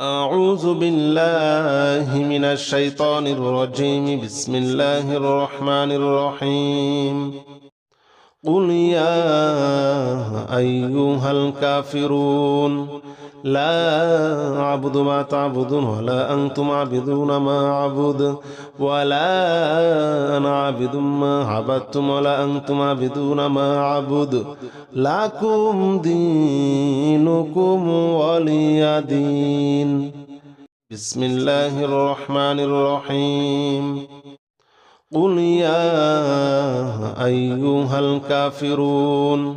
أعوذ بالله من الشيطان الرجيم. بسم الله الرحمن الرحيم. قل يا أيها الكافرون لا أعبد ما تعبدون ولا أنتم عابدون ما أعبد ولا أنا عابد ما عبدتم ولا أنتم عابدون ما أعبد. لكم دينكم ولي دين. بسم الله الرحمن الرحيم. قل يا أيها الكافرون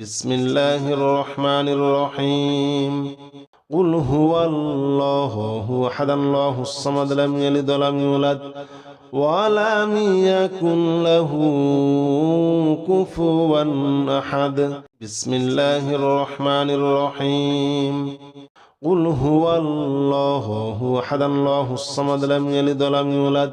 بسم الله الرحمن الرحيم قل هو الله هو أحد الله الصمد لم يلد ولم يولد ولم يكن له كفوا أحد بسم الله الرحمن الرحيم قل هو الله هو أحد الله الصمد لم يلد ولم يولد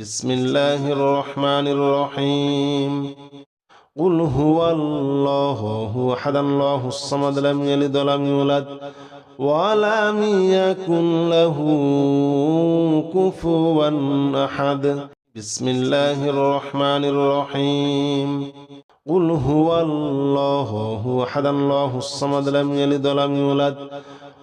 بسم الله الرحمن الرحيم. قل هو الله أحد الله الصمد لم يلد ولم يولد ولم يكن له كفوا أحد. بسم الله الرحمن الرحيم. قل هو الله أحد الله الصمد لم يلد ولم يولد